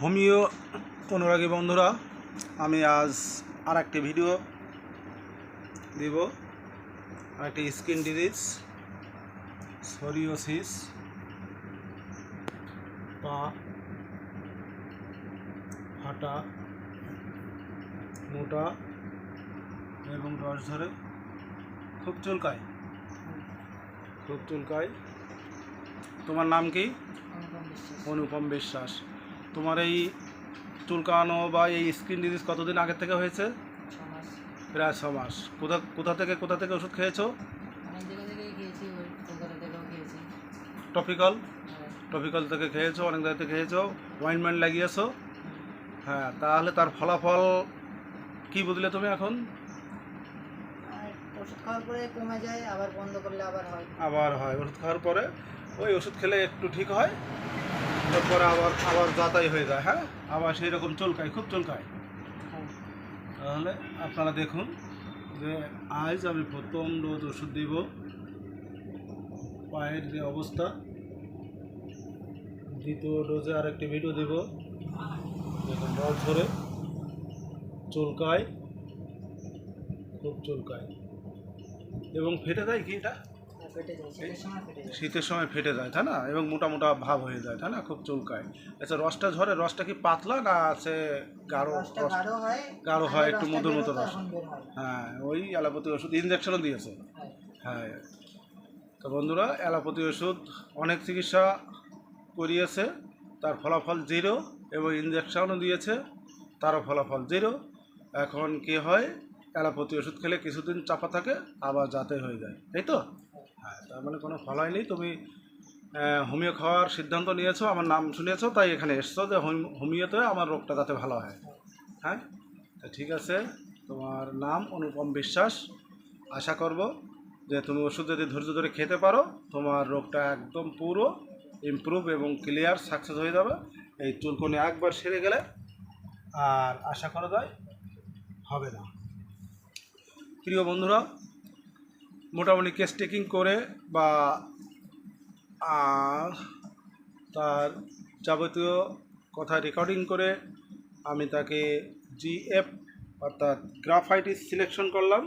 Homeo অনুরাগী বন্ধুরা আমি আজ আর একটি ভিডিও দিব। আরেকটি স্কিন ডিজিজ সরিওসিস পা ফাটা মোটা এবং রস ধরে খুব চুলকায়। খুব চুলকায়। তোমার নাম কি? অনুপম বিশ্বাস। তোমার এই চুলকানো বা এই স্কিন ডিজিজ কতদিন আগের থেকে হয়েছে? প্রায় ছ মাস কোথা কোথা থেকে কোথা থেকে ওষুধ খেয়েছো? টপিক্যাল টপিক্যাল থেকে খেয়েছো অনেক জায়গা থেকে খেয়েছো ওয়াইনমেন্ট লাগিয়েছো? হ্যাঁ তাহলে তার ফলাফল কি বুঝলে তুমি এখন? ওষুধ খাওয়ার পরে কমে যায় আবার বন্ধ করলে আবার হয়। আবার হয়। ওষুধ খাওয়ার পরে ওই ওষুধ খেলে একটু ঠিক হয়? তারপরে আবার আবার যাতাই হয়ে যায় হ্যাঁ? আবার সেই রকম চুলকায়, খুব চুলকায়। তাহলে আপনারা দেখুন যে আজ আমি প্রথম ডোজ ওষুধ দিব। পায়ের যে অবস্থা, দ্বিতীয় ডোজে আরেকটি ভিডিও দিব। দেখুন ধরে চুলকায়, খুব চুলকায়। এবং ফেটে যায় কি এটা? শীতের সময় ফেটে যায়। তাই না? এবং মোটা মোটা ভাব হয়ে যায় তাই না? খুব চুলকায়। আচ্ছা রসটা ঝরে রসটা কি পাতলা না আছে গাঢ় গাঢ় হয় হয়, একটু মধুর মতো রস। হয়। ওই অ্যালোপ্যাথি ওষুধ ইঞ্জেকশনও দিয়েছে। হ্যাঁ। হ্যাঁ। তো বন্ধুরা অ্যালোপ্যাথি ওষুধ অনেক চিকিৎসা করিয়েছে তার ফলাফল জিরো এবং ইঞ্জেকশনও দিয়েছে তারও ফলাফল জিরো এখন কি হয় অ্যালোপ্যাথি ওষুধ খেলে কিছুদিন চাপা থাকে আবার যাতে হয়ে যায়। তাই তো? হ্যাঁ তার মানে কোনো ফল হয়নি। তুমি হোমিও খাওয়ার সিদ্ধান্ত নিয়েছো, আমার নাম শুনেছো, তাই এখানে এসছো যে হোম- হোমিওতে আমার রোগটা যাতে ভালো হয়। হ্যাঁ? তা ঠিক আছে, তোমার নাম অনুপম বিশ্বাস। আশা করব যে তুমি ওষুধ যদি ধৈর্য ধরে খেতে পারো, তোমার রোগটা একদম পুরো ইমপ্রুভ এবং ক্লিয়ার সাকসেস হয়ে যাবে। এই চুলকনি একবার সেরে গেলে আর আশা করা যায় হবে না। প্রিয় বন্ধুরা মোটামুটি কেস টেকিং করে বা তার যাবতীয় কথা রেকর্ডিং করে আমি তাকে জিএফ অর্থাৎ গ্রাফাইটিস সিলেকশন করলাম।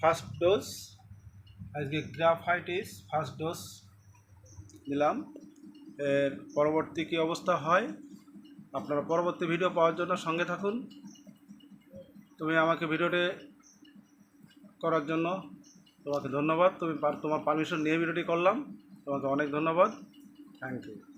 ফার্স্ট ডোজ আজকে গ্রাফাইটিস ফার্স্ট ডোজ দিলাম এর পরবর্তী কী অবস্থা হয়? আপনারা পরবর্তী ভিডিও পাওয়ার জন্য সঙ্গে থাকুন। তুমি আমাকে ভিডিওটি করার জন্য তোমাকে ধন্যবাদ। তুমি তোমার পারমিশন নিয়ে ভিডিওটি করলাম। তোমাকে অনেক ধন্যবাদ। Thank you